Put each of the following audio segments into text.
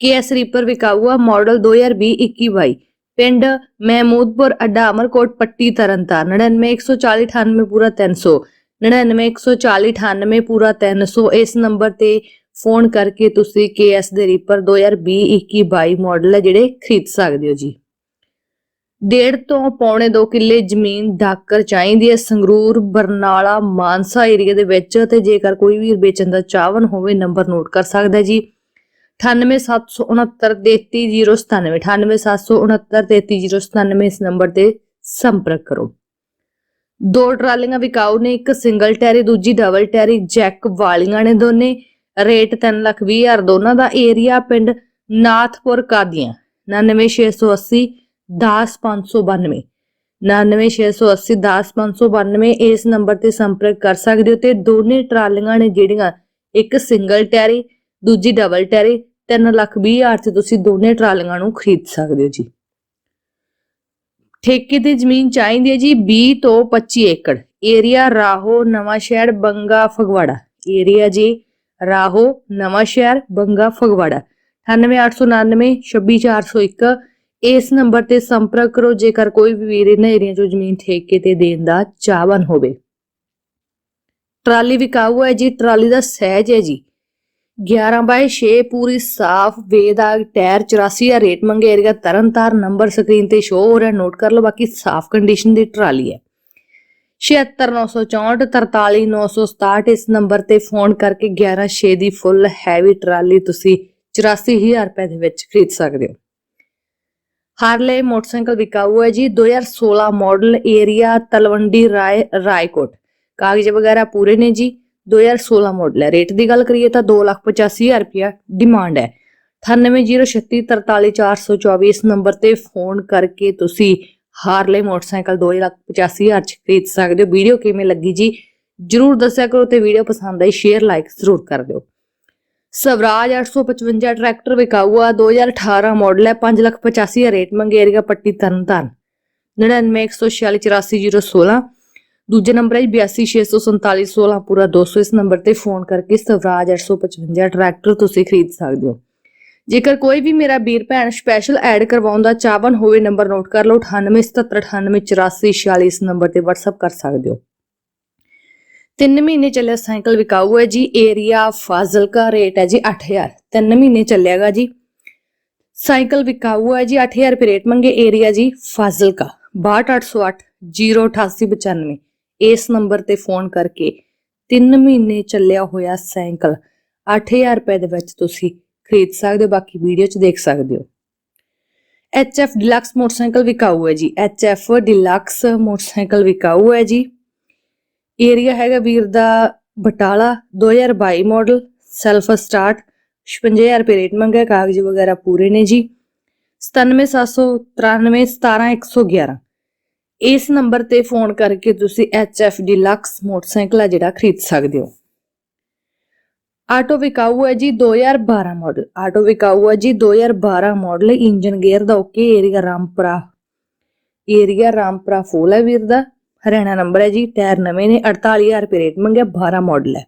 ਕੇ S reaper ਵਿਕਾਊਆ, model 2020-21 ਪਿੰਡ ਮਹਿਮੂਦਪੁਰ ਅੱਡਾ, ਅਮਰਕੋਟ, ਪੱਟੀ, ਤਰਨਤਾਰਨ। 9914098 ਪੂਰਾ 300 9914098 ਪੂਰਾ 300 ਇਸ ਨੰਬਰ ਤੇ ਫੋਨ ਕਰਕੇ ਤੁਸੀਂ ਕੇ ਐਸ ਦੇ ਰੀਪਰ 2020-21 ਮਾਡਲ ਹੈ ਜਿਹੜੇ ਖਰੀਦ ਸਕਦੇ ਹੋ ਜੀ। ਡੇਢ ਤੋਂ ਪੌਣੇ 2 ਕਿੱਲੇ ਜ਼ਮੀਨ ਡਾਕਰ ਚਾਹੀਦੀ ਹੈ ਸੰਗਰੂਰ, ਬਰਨਾਲਾ, ਮਾਨਸਾ ਏਰੀਆ ਦੇ ਵਿੱਚ ਤੇ ਜੇਕਰ ਕੋਈ ਵੀ ਵੇਚਣ ਦਾ ਚਾਹਵਨ ਹੋਵੇ ਨੰਬਰ ਨੋਟ ਕਰ ਸਕਦਾ ਜੀ। 98769 98769 ਇਸ ਨੰਬਰ ਤੇ ਸੰਪਰਕ ਕਰੋ। ਦੋ ਟਰਾਲੀਆਂ ਵਿਕਾਊ ਨੇ, ਇੱਕ ਸਿੰਗਲ ਟੈਰੀ ਦੂਜੀ ਡਬਲ ਟੈਰੀ ਜੈਕ ਵਾਲੀਆਂ ਨੇ ਦੋਨੇ। ਰੇਟ 3 ਲੱਖ 20 ਹਜ਼ਾਰ ਦੋਨਾਂ ਦਾ ਏਰੀਆ ਪਿੰਡ ਨਾਥਪੁਰ ਕਾਦੀਆਂ। 99680 10592 99680 ਇਸ ਨੰਬਰ ਤੇ ਸੰਪਰਕ ਕਰ ਸਕਦੇ ਹੋ ਤੇ ਦੋਨੇ ਟਰਾਲੀਆਂ ਨੇ ਜਿਹੜੀਆਂ, ਇੱਕ ਸਿੰਗਲ ਟੈਰੀ ਦੂਜੀ ਡਬਲ ਟੈਰੀ 3 ਲੱਖ 20 ਹਜ਼ਾਰ ਚ ਤੁਸੀਂ ਦੋਨੇ ਟਰਾਲੀਆਂ ਨੂੰ ਖਰੀਦ ਸਕਦੇ ਹੋ ਜੀ। ਠੇਕੇ ਤੇ ਜ਼ਮੀਨ ਚਾਹੀਦੀ ਹੈ ਜੀ 20 ਤੋਂ 25 ਏਕੜ। ਏਰੀਆ ਰਾਹੋ, ਨਵਾਂ ਸ਼ਹਿਰ, ਬੰਗਾ, ਫਗਵਾੜਾ। ਏਰੀਆ ਜੀ ਰਾਹੋ, ਨਵਾਂ ਸ਼ਹਿਰ, ਬੰਗਾ, ਫਗਵਾੜਾ। 9889 26401 ਇਸ ਨੰਬਰ ਤੇ ਸੰਪਰਕ ਕਰੋ, ਜੇਕਰ ਕੋਈ ਵੀ ਵੀਰ ਇਹਨਾਂ ਏਰੀਆ ਚੋਂ ਜ਼ਮੀਨ ਠੇਕੇ ਤੇ ਦੇਣ ਦਾ ਚਾਹਵਾਨ ਹੋਵੇ। ਟਰਾਲੀ ਵਿਕਾਊ ਹੈ ਜੀ, ਟਰਾਲੀ ਦਾ ਸਹਿਜ ਹੈ ਜੀ। 11 ਬਾਈ 6 ਪੂਰੀ ਸਾਫ਼ ਵੇਦਾ ਟਾਇਰ 84 ਦਾ ਰੇਟ ਮੰਗੇ ਏਰੀਆ ਤਰਨਤਾਰ ਨੰਬਰ ਸਕਰੀਨ ਤੇ ਸ਼ੋ ਹੋ ਰਿਹਾ। ਨੋਟ ਕਰ ਲਓ, ਬਾਕੀ ਸਾਫ਼ ਕੰਡੀਸ਼ਨ ਦੀ ਟਰਾਲੀ ਹੈ। 76964 43967 ਇਸ ਨੰਬਰ ਤੇ ਫੋਨ ਕਰਕੇ 116 ਦੀ ਫੁੱਲ ਹੈਵੀ ਟਰਾਲੀ ਤੁਸੀਂ 84000 ਰੁਪਏ ਦੇ ਵਿੱਚ ਖਰੀਦ ਸਕਦੇ ਹੋ। ਹਾਰਲੇ ਮੋਟਰਸਾਈਕਲ ਵਿਕਾਊ ਹੈ ਜੀ 2016 ਮਾਡਲ ਏਰੀਆ ਤਲਵੰਡੀ ਰਾਏ, ਰਾਏਕੋਟ। ਕਾਗਜ਼ ਵਗੈਰਾ ਪੂਰੇ ਨੇ ਜੀ। 2016 ਮਾਡਲ ਹੈ। ਰੇਟ ਦੀ ਗੱਲ ਕਰੀਏ ਤਾਂ 285000 ਰੁਪਇਆ ਡਿਮਾਂਡ ਹੈ। 9806343424 ਇਸ ਨੰਬਰ ਤੇ ਫੋਨ ਕਰਕੇ ਤੁਸੀਂ ਹਾਰਲੇ ਮੋਟਰਸਾਈਕਲ 285000 ਚ ਖਰੀਦ ਸਕਦੇ ਹੋ। ਵੀਡੀਓ ਕਿਵੇਂ ਲੱਗੀ ਜੀ? ਜਰੂਰ ਦੱਸਿਆ ਕਰੋ ਤੇ ਵੀਡੀਓ ਪਸੰਦ ਆਈ ਸ਼ੇਅਰ ਲਾਈਕ ਜ਼ਰੂਰ ਕਰ ਦਿਓ। ਸਵਰਾਜ 855 ਟਰੈਕਟਰ ਵਿਕਾਊ ਆ 2018 ਮਾਡਲ ਹੈ 585000 ਰੇਟ ਮੰਗੇ ਏਰੀਆ ਪੱਟੀ ਤਰਨਤਾਰਨ। 9914484016 ਦੂਜੇ ਨੰਬਰ ਹੈ 82644716 ਪੂਰਾ 200 ਇਸ ਨੰਬਰ ਤੇ ਫੋਨ ਕਰਕੇ ਸਵਰਾਜ 855 ਟਰੈਕਟਰ ਤੁਸੀਂ ਖਰੀਦ ਸਕਦੇ ਹੋ। ਜੇਕਰ ਕੋਈ ਵੀ ਮੇਰਾ ਵੀਰ ਭੈਣ ਸਪੈਸ਼ਲ ਐਡ ਕਰਵਾਉਣ ਦਾ ਚਾਹਵਨ ਹੋਵੇ, ਨੰਬਰ ਨੋਟ ਕਰ ਲਓ 9877988446 ਇਸ ਨੰਬਰ ਤੇ WhatsApp ਕਰ ਸਕਦੇ ਹੋ। ਤਿੰਨ ਮਹੀਨੇ ਚੱਲਿਆ ਸਾਈਕਲ ਵਿਕਾਊ ਹੈ ਜੀ ਏਰੀਆ ਫਾਜ਼ਿਲਕਾ ਰੇਟ ਹੈ ਜੀ 8000 ਤਿੰਨ ਮਹੀਨੇ ਚੱਲਿਆਗਾ ਜੀ। ਸਾਈਕਲ ਵਿਕਾਊ ਹੈ ਜੀ 8000 ਰੁਪਏ ਰੇਟ ਮੰਗੇ ਏਰੀਆ ਜੀ ਫਾਜ਼ਿਲਕਾ 62808 08895 ਇਸ ਨੰਬਰ ਤੇ ਫੋਨ ਕਰਕੇ ਤਿੰਨ ਮਹੀਨੇ ਚੱਲਿਆ ਹੋਇਆ ਸਾਈਕਲ 8000 ਰੁਪਏ ਦੇ ਵਿੱਚ ਤੁਸੀਂ ਖਰੀਦ ਸਕਦੇ ਹੋ, ਬਾਕੀ ਵੀਡੀਓ 'ਚ ਦੇਖ ਸਕਦੇ ਹੋ। HF ਡਿਲਕਸ ਮੋਟਰਸਾਈਕਲ ਵਿਕਾਊ ਹੈ ਜੀ। HF ਡਿਲਕਸ ਮੋਟਰਸਾਈਕਲ ਵਿਕਾਊ ਹੈ ਜੀ। ਏਰੀਆ ਹੈਗਾ ਵੀਰ ਦਾ ਬਟਾਲਾ 2022 ਮਾਡਲ ਸੈਲਫ ਸਟਾਰਟ 56000 ਰੁਪਏ ਰੇਟ ਮੰਗਿਆ, ਕਾਗਜ਼ ਵਗੈਰਾ ਪੂਰੇ ਨੇ ਜੀ। 9773 17111 ਇਸ ਨੰਬਰ ਤੇ ਫੋਨ ਕਰਕੇ ਤੁਸੀਂ HF ਡਿਲਕਸ ਮੋਟਰਸਾਈਕਲ ਆ ਜਿਹੜਾ ਖਰੀਦ ਸਕਦੇ ਹੋ। ਆਟੋ ਵਿਕਾਊ ਹੈ ਜੀ 2012 ਮਾਡਲ ਆਟੋ ਵਿਕਾਊ ਹੈ ਜੀ 2012 ਮਾਡਲ ਇੰਜਨ ਗੇਅਰ ਦਾ okay area Rampura. Area Rampura full ਹੈ ਵੀਰ ਦਾ। ਹਰਿਆਣਾ ਨੰਬਰ ਹੈ ਜੀ, ਟਾਇਰ ਨਵੇਂ ਨੇ 48000 ਰੁਪਏ ਰੇਟ ਮੰਗਿਆ 12 ਮਾਡਲ ਹੈ।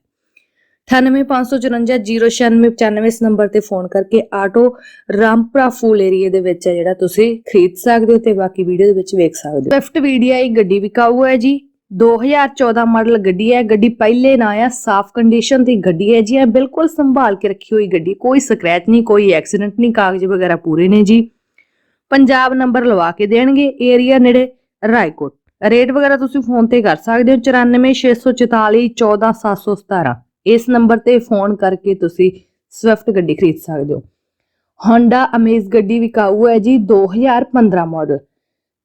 9854509695 ਇਸ ਨੰਬਰ ਤੇ ਫੋਨ ਕਰਕੇ ਆਟੋ ਰਾਮਪੁਰਾ ਫੂਲ ਏਰੀਆ ਦੇ ਵਿੱਚ ਹੈ ਜਿਹੜਾ ਤੁਸੀਂ ਖਰੀਦ ਸਕਦੇ ਹੋ ਤੇ ਬਾਕੀ ਵੀਡੀਓ ਦੇ ਵਿੱਚ ਵੇਖ ਸਕਦੇ ਹੋ ਸਵਿਫਟ ਵੀਡੀਆਈ ਗੱਡੀ ਵਿਕਾਊ ਹੈ ਜੀ 2014 ਮਾਡਲ ਗੱਡੀ ਹੈ ਗੱਡੀ ਪਹਿਲੇ ਨਾ ਆ ਸਾਫ਼ ਕੰਡੀਸ਼ਨ ਦੀ ਗੱਡੀ ਹੈ ਜੀ ਇਹ ਬਿਲਕੁਲ ਸੰਭਾਲ ਕੇ ਰੱਖੀ ਹੋਈ ਗੱਡੀ ਕੋਈ ਸਕ੍ਰੈਚ ਨਹੀਂ ਕੋਈ ਐਕਸੀਡੈਂਟ ਨਹੀਂ ਕਾਗਜ਼ ਵਗੈਰਾ ਪੂਰੇ ਨੇ ਜੀ ਪੰਜਾਬ ਨੰਬਰ ਲਵਾ ਕੇ ਦੇਣਗੇ ਏਰੀਆ ਨੇੜੇ ਰਾਏਕੋਟ ਰੇਟ ਵਗੈਰਾ ਤੁਸੀਂ ਫੋਨ ਤੇ ਕਰ ਸਕਦੇ ਹੋ 94644 14717 ਇਸ ਨੰਬਰ ਤੇ ਫੋਨ ਕਰਕੇ ਤੁਸੀਂ ਸਵਿਫਟ ਗੱਡੀ ਖਰੀਦ ਸਕਦੇ ਹੋ। Honda Amaze ਗੱਡੀ ਵਿਕਾਊ ਹੈ ਜੀ 2015 ਮਾਡਲ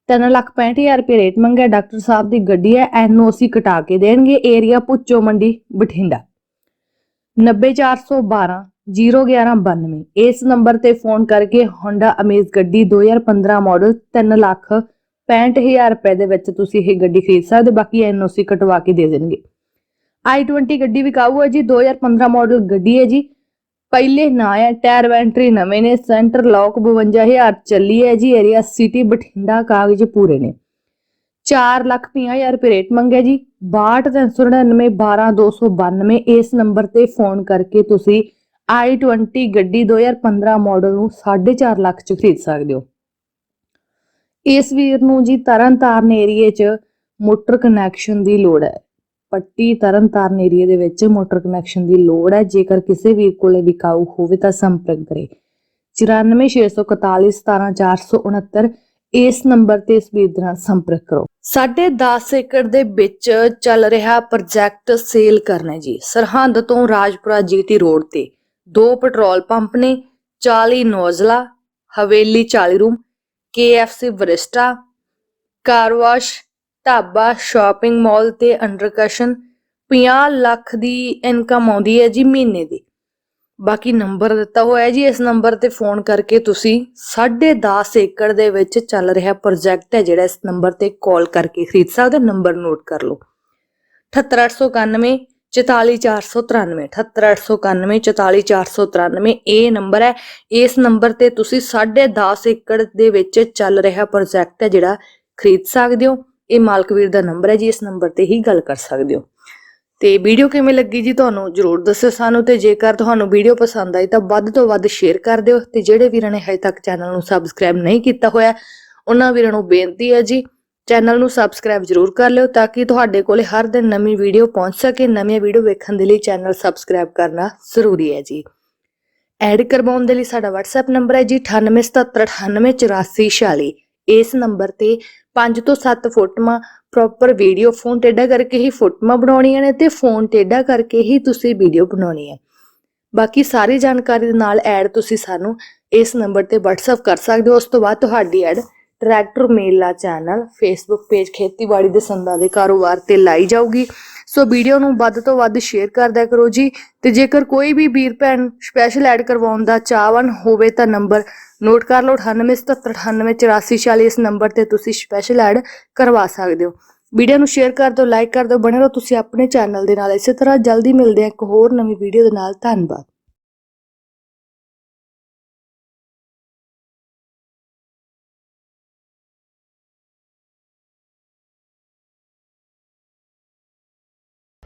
365000 ਰੁਪਏ ਰੇਟ ਮੰਗਿਆ। ਡਾਕਟਰ ਸਾਹਿਬ ਦੀ ਗੱਡੀ ਹੈ, ਐਨਓਸੀ ਕਟਾ ਕੇ ਦੇਣਗੇ। ਏਰੀਆ ਪੁੱਚੋ ਮੰਡੀ ਬਠਿੰਡਾ। 90412 01192 ਇਸ ਨੰਬਰ ਤੇ ਫੋਨ ਕਰਕੇ Honda Amaze ਗੱਡੀ 2015 ਮਾਡਲ 3 ਲੱਖ 65000 ਰੁਪਏ ਦੇ ਵਿੱਚ ਤੁਸੀਂ ਇਹ ਗੱਡੀ ਖਰੀਦ ਸਕਦੇ ਹੋ। ਬਾਕੀ ਐਨਓਸੀ ਕਟਵਾ ਕੇ ਦੇ ਦੇਣਗੇ। I20 ਗੱਡੀ ਵਿਕਾਊ ਹੈ ਜੀ 2015 ਮਾਡਲ ਗੱਡੀ ਹੈ ਜੀ। ਪਹਿਲੇ ਨਾ ਹੈ ਟਾਇਰ ਵੈਂਟਰੀ ਨਵੇਂ ਨੇ ਸੈਂਟਰ ਲੌਕ 52000 ਚੱਲੀ ਹੈ ਜੀ ਏਰੀਆ ਸਿਟੀ ਬਠਿੰਡਾ, ਕਾਗਜ਼ ਪੂਰੇ ਨੇ। 4 ਲੱਖ 50000 ਰੁਪਏ ਰੇਟ ਮੰਗਿਆ ਜੀ 62399 12292 ਇਸ ਨੰਬਰ ਤੇ ਫੋਨ ਕਰਕੇ ਤੁਸੀਂ i20 ਗੱਡੀ 2015 ਮਾਡਲ ਨੂੰ 4.5 ਲੱਖ ਚ ਖਰੀਦ ਸਕਦੇ ਹੋ। ਇਸ ਵੀਰ ਨੂੰ ਜੀ ਤਰਨਤਾਰਨ ਏਰੀਏ 'ਚ ਮੋਟਰ ਕਨੈਕਸ਼ਨ ਦੀ ਲੋੜ ਹੈ। ਪੱਟੀ ਤਰਨਤਾਰਨ ਏਰੀਏ ਦੇ ਵਿੱਚ ਮੋਟਰ ਕਨੈਕਸ਼ਨ ਦੀ ਲੋੜ ਹੈ। ਜੇਕਰ ਕਿਸੇ ਵੀਰ ਕੋਲੇ ਵਿਕਾਊ ਹੋਵੇ ਤਾਂ ਸੰਪਰਕ ਕਰੇ। 9464417469 ਇਸ ਨੰਬਰ ਤੇ ਇਸ ਵੀਰ ਨਾਲ ਸੰਪਰਕ ਕਰੋ। ਸਾਢੇ 10 ਏਕੜ ਦੇ ਵਿੱਚ ਚੱਲ ਰਿਹਾ ਪ੍ਰੋਜੈਕਟ ਸੇਲ ਕਰਨਾ ਜੀ। ਸਰਹੰਦ ਤੋਂ ਰਾਜਪੁਰਾ ਜੀਟੀ ਰੋਡ ਤੇ। ਦੋ ਪੈਟਰੋਲ ਪੰਪ ਨੇ 40 ਨੋਜ਼ਲਾ, Haveli 40 room KFC Barista, car wash dhaba shopping mall ਤੇ ਅੰਡਰਕਸ਼ਨ 50 ਲੱਖ ਦੀ ਇਨਕਮ ਆਉਂਦੀ ਹੈ ਜੀ ਮਹੀਨੇ ਦੀ। ਬਾਕੀ ਨੰਬਰ ਦਿੱਤਾ ਹੋਇਆ ਹੈ ਜੀ, ਇਸ ਨੰਬਰ ਤੇ ਫੋਨ ਕਰਕੇ ਤੁਸੀਂ 10.5 ਏਕੜ ਦੇ ਵਿੱਚ ਚੱਲ ਰਿਹਾ ਪ੍ਰੋਜੈਕਟ ਹੈ ਜਿਹੜਾ ਇਸ ਨੰਬਰ ਤੇ ਕਾਲ ਕਰਕੇ ਖਰੀਦ ਸਕਦੇ ਹੋ। ਨੰਬਰ ਨੋਟ ਕਰ ਲਓ। 78891 44493 78891 44493 ਇਹ ਨੰਬਰ ਹੈ। ਇਸ ਨੰਬਰ ਤੇ ਤੁਸੀਂ 10.5 ਏਕੜ ਦੇ ਵਿੱਚ ਚੱਲ ਰਿਹਾ ਪ੍ਰੋਜੈਕਟ ਹੈ ਜਿਹੜਾ ਖਰੀਦ ਸਕਦੇ ਹੋ। ਇਹ ਮਾਲਕ ਵੀਰ ਦਾ ਨੰਬਰ ਹੈ ਜੀ, ਇਸ ਨੰਬਰ ਤੇ ਹੀ ਗੱਲ ਕਰ ਸਕਦੇ ਹੋ। ਤੇ ਵੀਡੀਓ ਕਿਵੇਂ ਲੱਗੀ ਜੀ ਤੁਹਾਨੂੰ ਜਰੂਰ ਦੱਸਿਓ ਸਾਨੂੰ ਤੇ ਜੇਕਰ ਤੁਹਾਨੂੰ ਵੀਡੀਓ ਪਸੰਦ ਆਈ ਤਾਂ ਵੱਧ ਤੋਂ ਵੱਧ ਸ਼ੇਅਰ ਕਰ ਦਿਓ ਤੇ ਜਿਹੜੇ ਵੀਰਾਂ ਨੇ ਹਜੇ ਤੱਕ ਚੈਨਲ ਨੂੰ ਸਬਸਕ੍ਰਾਈਬ ਨਹੀਂ ਕੀਤਾ ਹੋਇਆ, ਉਹਨਾਂ ਵੀਰਾਂ ਨੂੰ ਬੇਨਤੀ ਹੈ ਜੀ ਚੈਨਲ ਨੂੰ ਸਬਸਕ੍ਰਾਈਬ ਜਰੂਰ ਕਰ ਲਿਓ ਤਾਂ ਕਿ ਤੁਹਾਡੇ ਕੋਲੇ ਹਰ ਦਿਨ ਨਵੀਂ ਵੀਡੀਓ ਪਹੁੰਚ ਸਕੇ, ਨਵੀਆਂ ਵੀਡੀਓ ਵੇਖਣ ਦੇ ਲਈ ਚੈਨਲ ਸਬਸਕ੍ਰਾਈਬ ਕਰਨਾ ਜ਼ਰੂਰੀ ਹੈ ਜੀ। ਐਡ ਕਰਵਾਉਣ ਦੇ ਲਈ ਸਾਡਾ WhatsApp ਨੰਬਰ ਹੈ ਜੀ 9877988446 ਇਸ ਨੰਬਰ ਤੇ 5 ਤੋਂ 7 ਫੋਟੋਆਂ ਪ੍ਰੋਪਰ ਵੀਡੀਓ ਫੋਨ ਟੇਢਾ ਕਰਕੇ ਹੀ ਫੋਟੋਆਂ ਬਣਾਉਣੀਆਂ ਨੇ ਤੇ ਫੋਨ ਟੇਢਾ ਕਰਕੇ ਹੀ ਤੁਸੀਂ ਵੀਡੀਓ ਬਣਾਉਣੀ ਹੈ। ਬਾਕੀ ਸਾਰੀ ਜਾਣਕਾਰੀ ਦੇ ਨਾਲ ਐਡ ਤੁਸੀਂ ਸਾਨੂੰ ਇਸ ਨੰਬਰ ਤੇ WhatsApp ਕਰ ਸਕਦੇ ਹੋ। ਉਸ ਤੋਂ ਬਾਅਦ ਤੁਹਾਡੀ ad tractor Mela channel Facebook page ਖੇਤੀਬਾੜੀ ਦੇ ਸੰਦਾਂ ਦੇ ਕਾਰੋਬਾਰ ਤੇ ਲਾਈ ਜਾਊਗੀ। ਸੋ ਵੀਡੀਓ ਨੂੰ ਵੱਧ ਤੋਂ ਵੱਧ ਸ਼ੇਅਰ ਕਰਦਿਆ ਕਰੋ ਜੀ। ਤੇ ਜੇਕਰ ਕੋਈ ਵੀ ਵੀਰ ਭੈਣ ਸਪੈਸ਼ਲ ਐਡ ਕਰਵਾਉਣ ਦਾ ਚਾਹਵਨ ਹੋਵੇ ਤਾਂ ਨੰਬਰ ਨੋਟ ਕਰ ਲਓ 9877988446 ਇਸ ਨੰਬਰ ਤੇ ਤੁਸੀਂ ਸਪੈਸ਼ਲ ਐਡ ਕਰਵਾ ਸਕਦੇ ਹੋ। ਵੀਡੀਓ ਨੂੰ ਸ਼ੇਅਰ ਕਰ ਦਿਓ ਲਾਈਕ ਕਰ ਦਿਓ, ਬਣੇ ਰਹੋ ਤੁਸੀਂ ਆਪਣੇ ਚੈਨਲ ਦੇ ਨਾਲ। ਇਸੇ ਤਰ੍ਹਾਂ ਜਲਦੀ ਮਿਲਦੇ ਹਾਂ ਇੱਕ ਹੋਰ ਨਵੀਂ ਵੀਡੀਓ ਦੇ ਨਾਲ। ਧੰਨਵਾਦ।